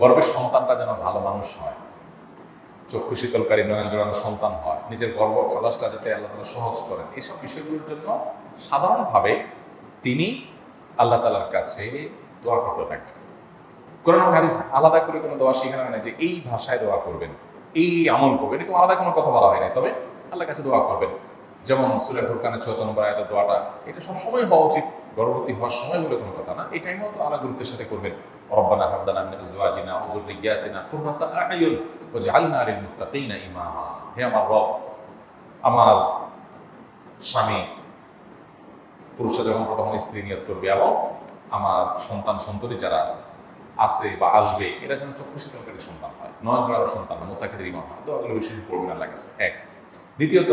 গর্বের সন্তানটা যেন ভালো মানুষ হয়। চক্ষু শীতলকারী নয়ন জোড়ানো সন্তান হয়। নিজের গর্ব খালাসটা যাতে আল্লাহ তালা সহজ করেন। এইসব বিষয়গুলোর জন্য সাধারণভাবে তিনি আল্লাহ তালার কাছে দোয়া করতে থাকবেন। কোরআন হাদিস আলাদা করে কোনো দোয়া শেখানো হয় না যে এই ভাষায় দোয়া করবেন, এই আমল করবেন। এরকম আলাদা কোনো কথা বলা হয় না তবে আল্লাহর কাছে দোয়া করবেন। যেমন সুরে ফুরকানের চৌদ্দ নম্বর আয়াতের দোয়াটা, এটা সবসময় হওয়া উচিত। গর্ভবতী হওয়ার সময় বলে কোনো কথা না। এই টাইমেও তো আলাদা গুরুত্বের সাথে করবেন। হাবদানা মিন আজওয়াজিনা ওয়া যুররিয়াতিনা কুররাতা আ'য়ুন ওয়াজআলনা লিল মুত্তাকিনা ইমামা। হে আমার রব, আমার স্বামী পুরুষরা যখন প্রথম স্ত্রী নিয়ত করবে এবং আমার সন্তান সন্ততি যারা আছে আছে বা আসবে, এরা যেন চক্ষু শীতলকারী সন্তান হয় নয় জোড়ার সন্তান হয়, মোত্তাকিদের ইমাম হয় তো ওগুলো বেশি পড়বে না, লাগে এক। দ্বিতীয়ত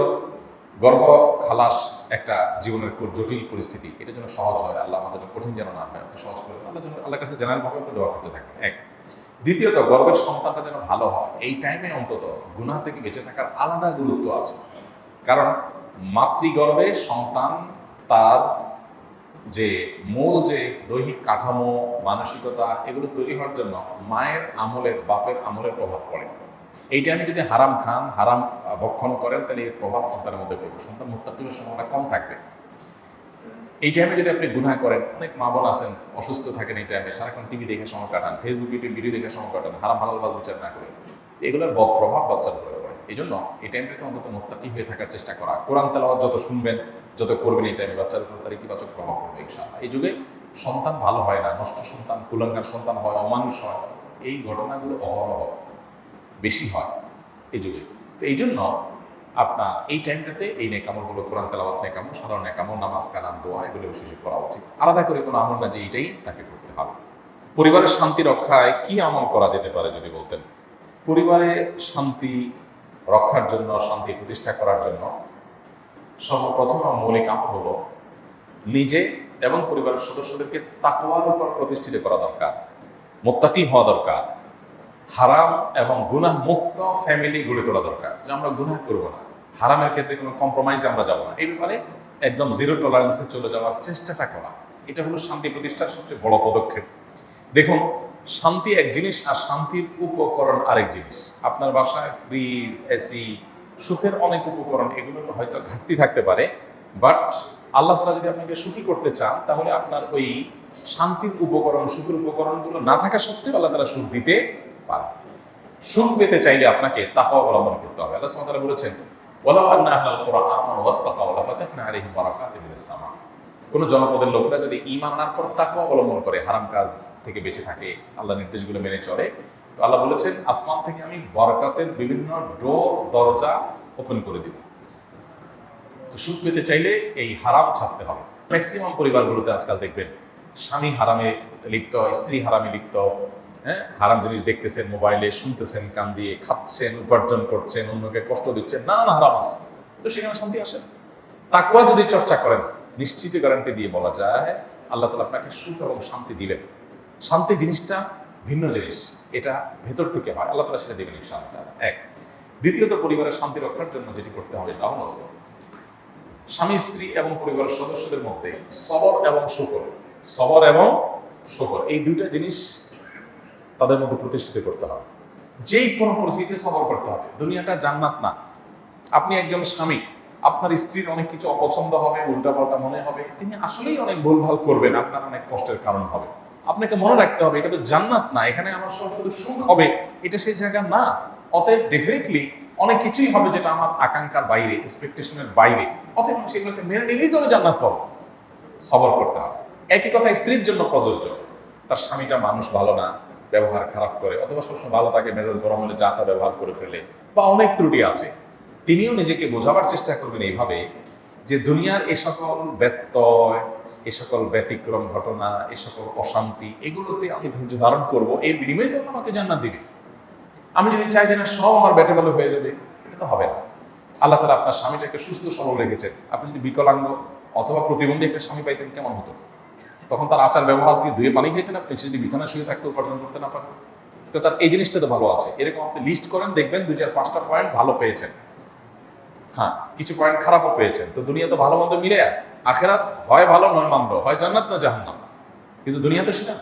গর্ভ খালাস একটা জীবনের জটিল পরিস্থিতি, এটা যেন সহজ হয়, আল্লাহ আমাদের কঠিন যেন না হয় সহজ করে। আল্লাহ যেন আল্লাহর কাছে জেনারেলভাবে আপনি দোয়া করতে থাকবেন। এক। দ্বিতীয়ত গর্ভের সন্তানটা যেন ভালো হয়। এই টাইমে অন্তত গুনাহ থেকে বেঁচে থাকার আলাদা গুরুত্ব আছে। কারণ মাতৃগর্ভে সন্তান তার যে মূল যে দৈহিক কাঠামো, মানসিকতা, এগুলো তৈরি হওয়ার জন্য মায়ের আমলের, বাপের আমলের প্রভাব পড়ে। এই টাইমে যদি হারাম খান হারাম ভক্ষণ করেন, তাহলে এর প্রভাব সন্তানের মধ্যে পড়বে। সন্তান মুক্তাকিমের সময়টা কম থাকবে। এই টাইমে যদি আপনি গুনাহ করেন, অনেক মা বোন আছেন, অসুস্থ থাকেন এই টাইমে সারাক্ষণ টিভি দেখে সময় কাটান ফেসবুক ইউটিউব ভিডিও দেখে সময় কাটান, হারাম, হালাল বাজ বিচার না করে এগুলোর বদ প্রভাব বাচ্চার উপরে পড়ে। এই জন্য এই টাইমটাতে অন্তত মুক্তাকি হয়ে থাকার চেষ্টা করা। কোরআন তেলাওয়াত যত শুনবেন, যত করবেন এই টাইমে বাচ্চার উপর তার ইতিবাচক প্রভাব পড়বে, ইনশাআল্লাহ। এই যুগে সন্তান ভালো হয় না, নষ্ট সন্তান, কুলাঙ্গার সন্তান হয়, অমানুষ হয়, এই ঘটনাগুলো অহরহ। বেশি হয় এই যুগে। তো এই জন্য আপনার এই টাইমটাতে এই নেকামলগুলো, কোরআন তেলাওয়াত নেকামল, সাধারণ নেকামল, নামাজ কালাম, দোয়া, এগুলো বেশি বেশি করা উচিত। আলাদা করে কোনো আমল না যে এইটাই তাকে করতে হবে। পরিবারের শান্তি রক্ষায় কি আমল করা যেতে পারে যদি বলতেন? পরিবারে শান্তি রক্ষার জন্য, শান্তি প্রতিষ্ঠা করার জন্য সর্বপ্রথম মৌলিক আমল হলো নিজে এবং পরিবারের সদস্যদেরকে তাকওয়ার উপর প্রতিষ্ঠিত করা দরকার। মোত্তাকি হওয়া দরকার। হারাম এবং গুনাহ মুক্ত ফ্যামিলি গড়ে তোলা দরকার, যে আমরা গুনাহ করব না। হারামের ক্ষেত্রে কোনো কম্প্রোমাইজে আমরা যাব না। এই ব্যাপারে একদম জিরো টলারেন্সে চলে যাওয়ার চেষ্টাটা করা, এটা হলো শান্তি প্রতিষ্ঠার সবচেয়ে বড় পদক্ষেপ। দেখুন, শান্তি এক জিনিস আর শান্তির উপকরণ আরেক জিনিস। আপনার বাসায় ফ্রিজ এসি সুখের অনেক উপকরণ এগুলোর হয়তো ঘাটতি থাকতে পারে বাট আল্লাহ তালা যদি আপনাকে সুখী করতে চান, তাহলে আপনার ওই শান্তির উপকরণ, সুখের উপকরণগুলো না থাকা সত্ত্বেও আল্লাহ তালা সুখ দিতে পারে সুখ পেতে চাইলে আপনাকে তাহা অবলম্বন করতে হবে। আল্লাহ তাআলা বলেছেন জনপদের লোকেরা যদি ঈমান আনার পর তাকওয়া অবলম্বন করে, হারাম কাজ থেকে বেঁচে থাকে, আল্লাহ নির্দেশগুলো মেনে চলে, তো আল্লাহ বলেছেন, আসমান থেকে আমি বরকাতের বিভিন্ন ডোর, দরজা ওপেন করে দিব। তো সুখ পেতে চাইলে এই হারাম ছাড়তে হবে। ম্যাক্সিমাম পরিবারগুলোতে আজকাল দেখবেন, স্বামী হারামে লিপ্ত, স্ত্রী হারামে লিপ্ত হ্যাঁ? হারাম জিনিস দেখতেছেন, মোবাইলে শুনতেছেন, কান দিয়ে খাচ্ছেন, উপার্জন করছেন, অন্যকে কষ্ট দিচ্ছেন, নানান হারাম আছে। তো সেখানে শান্তি আসে। তাকুয়া যদি চর্চা করেন, নিশ্চিত গ্যারান্টি দিয়ে বলা যায়, আল্লাহ তালা আপনাকে সুখ এবং শান্তি দিলেন শান্তি জিনিসটা ভিন্ন জিনিস। এটা ভেতর থেকে হয়। আল্লাহ তালা সেটা দেবেন শান্তি এক, দ্বিতীয়ত পরিবারের শান্তি রক্ষার জন্য যেটি করতে হবে তা হলো, স্বামী, স্ত্রী এবং পরিবারের সদস্যদের মধ্যে সবর এবং শুকর। সবর এবং শুকর। এই দুইটা জিনিস তাদের মধ্যে প্রতিষ্ঠিত করতে হবে। যেই কোনো পরিস্থিতিতে সবর করতে হবে। দুনিয়াটা জান্নাত না। আপনি একজন স্বামী, আপনার স্ত্রীর অনেক কিছু অপছন্দ হবে, উল্টাপাল্টা মনে হবে। তিনি আসলেই অনেক ভুলভাল করবেন, আপনার অনেক কষ্টের কারণ হবে। আপনাকে মনে রাখতে হবে, এটা তো জান্নাত না। এখানে আমার সব শুধু সুখ হবে, এটা সেই জায়গা না। অতএব ডেফিনেটলি অনেক কিছুই হবে যেটা আমার আকাঙ্ক্ষার বাইরে এক্সপেকটেশনের বাইরে। অতএব সেগুলোকে মেনে নিলেই তো জান্নাত পাবো। সবর করতে হবে। একই কথা স্ত্রীর জন্য প্রযোজ্য। তার স্বামীটা মানুষ ভালো না। ব্যবহার খারাপ করে, অথবা সবসময় ভালো থাকে, মেজাজ গরম হলে যা তা ব্যবহার করে ফেলে, বা অনেক ত্রুটি আছে। তিনিও নিজেকে বোঝাবার চেষ্টা করবেন এইভাবে যে দুনিয়ার এ সকল ব্যত্যয়, এ সকল ব্যতিক্রম ঘটনা, এ সকল অশান্তি, এগুলোতে আমি ধৈর্য ধারণ করব, এর বিনিময়ে তো আমাকে জান্নাত দিবে। আমি যদি চাই যে না, সব আমার ব্যাটে ভালো হয়ে যাবে, এটা তো হবে না। আল্লাহ তালা আপনার স্বামীটাকে সুস্থ সবল রেখেছেন। আপনি যদি বিকলাঙ্গ অথবা প্রতিবন্ধী একটা স্বামী পাইতেন, কেমন হতো? তখন তার আচার ব্যবহার দিয়ে ধুয়ে পানি খাইতেন আপনি সে যদি বিছানা শুয়ে থাকতে উপার্জন করতে না পারতেন। তো তার এই জিনিসটা তো ভালো আছে। এরকম আপনি লিস্ট করেন, দেখবেন দুই চার, পাঁচটা পয়েন্ট ভালো পেয়েছেন। হ্যাঁ কিছু পয়েন্ট খারাপও পেয়েছেন। তো দুনিয়া তো ভালো মন্দ মিলে, আখেরাত হয় ভালো, নয় মন্দ। হয় জান্নাত না জাহান্নাম। কিন্তু দুনিয়া তো সেটা।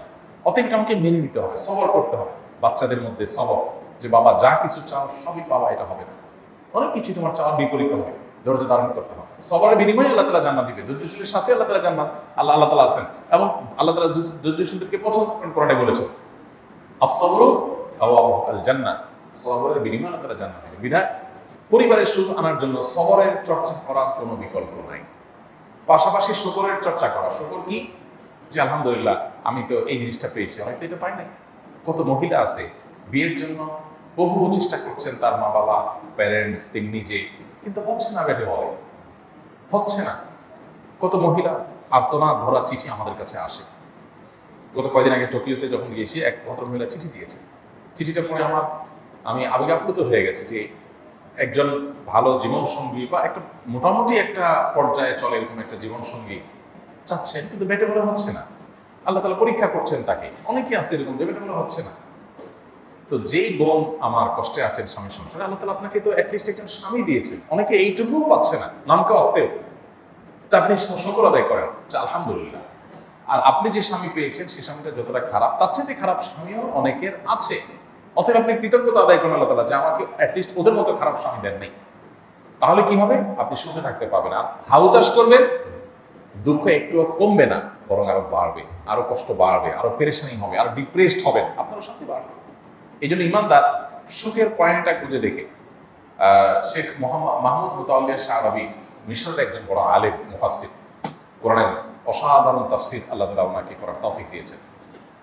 অতএব আমাকে মেনে নিতে হবে, সবর করতে হবে। বাচ্চাদের মধ্যে সবক যে বাবা যা কিছু চাও সবই পাওয়া, এটা হবে না। অনেক কিছু তোমার চাওয়ার বিপরীত হবে। ধৈর্য ধারণ করতে হবে। সবার বিনিময়ে আল্লাহ তালা জান্নাত দিবে। ধৈর্যশীলের সাথে আল্লাহ তালা জান্নাত, আল্লাহ আল্লাহ তালা আছেন। এবং আল্লাহ তালা ধৈর্যশীলদেরকে পছন্দ কোরআনে বলেছেন আসবর আল জান্নাত সবরের বিনিময়ে আল্লাহ তালা জান্নাত দিবে। বিধায় পরিবারের সুখ আনার জন্য সবরের চর্চা করার কোনো বিকল্প নাই। পাশাপাশি শুকরের চর্চা করা। শুকর কি? যে আলহামদুলিল্লাহ, আমি তো এই জিনিসটা পেয়েছি অনেক তো এটা পাই নাই। কত মহিলা আছে, বিয়ের জন্য বহু চেষ্টা করছেন তার মা বাবা প্যারেন্টস তিনি নিজে কিন্তু হচ্ছে না বেটে বলে। হচ্ছে না। কত মহিলা আর্তনাদ ভরা চিঠি আমাদের কাছে আসে। গত কয়দিন আগে টোকিওতে যখন গিয়েছি, এক ভদ্র মহিলা চিঠি দিয়েছে। চিঠিটা পড়ে আমার, আমি আবেগ আপ্লুত হয়ে গেছে যে একজন ভালো জীবন সঙ্গী বা একটা মোটামুটি একটা পর্যায়ে চলে এরকম একটা জীবন সঙ্গী চাচ্ছেন, কিন্তু বেটে বলে হচ্ছে না। আল্লাহ তালা পরীক্ষা করছেন তাকে। অনেকে আছে এরকম যে বেটে বলে হচ্ছে না। তো যেই বোন আমার কষ্টে আছেন স্বামীর সংসারে, আল্লাহ তালা আপনাকে তো অ্যাটলিস্ট একজন স্বামী দিয়েছেন। অনেকে এইটুকুও পাচ্ছে না, নামকে আসতেও তা আপনি শকর আদায় করেন আলহামদুলিল্লাহ। আর আপনি যে স্বামী পেয়েছেন সেই স্বামীটা যতটা খারাপ, তার চেয়ে খারাপ স্বামীও অনেকের আছে। অতএব আপনি কৃতজ্ঞতা আদায় করেন আল্লাহ তালা যে আমাকে অ্যাটলিস্ট ওদের মতো খারাপ স্বামী দেন নেই। তাহলে কি হবে? আপনি সুখে থাকতে পারবেন। আর হাউতাস করবেন, দুঃখ একটুও কমবে না, বরং আরও বাড়বে, আরও কষ্ট বাড়বে, আরও পেরেশানি হবে, আরও ডিপ্রেসড হবেন, আপনারও শান্তি বাড়বে। এই জন্য ইমানদার সুখের পয়েন্টটা খুঁজে দেখে। শেখ মাহমুদ মুতাউলিয়া শাহ রবি মিশরের একজন বড় আলেম মুফাসির কোরআনের অসাধারণ তাফসির আল্লাহ তালা ওনাকে করার তফিক দিয়েছেন।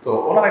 তো ওনার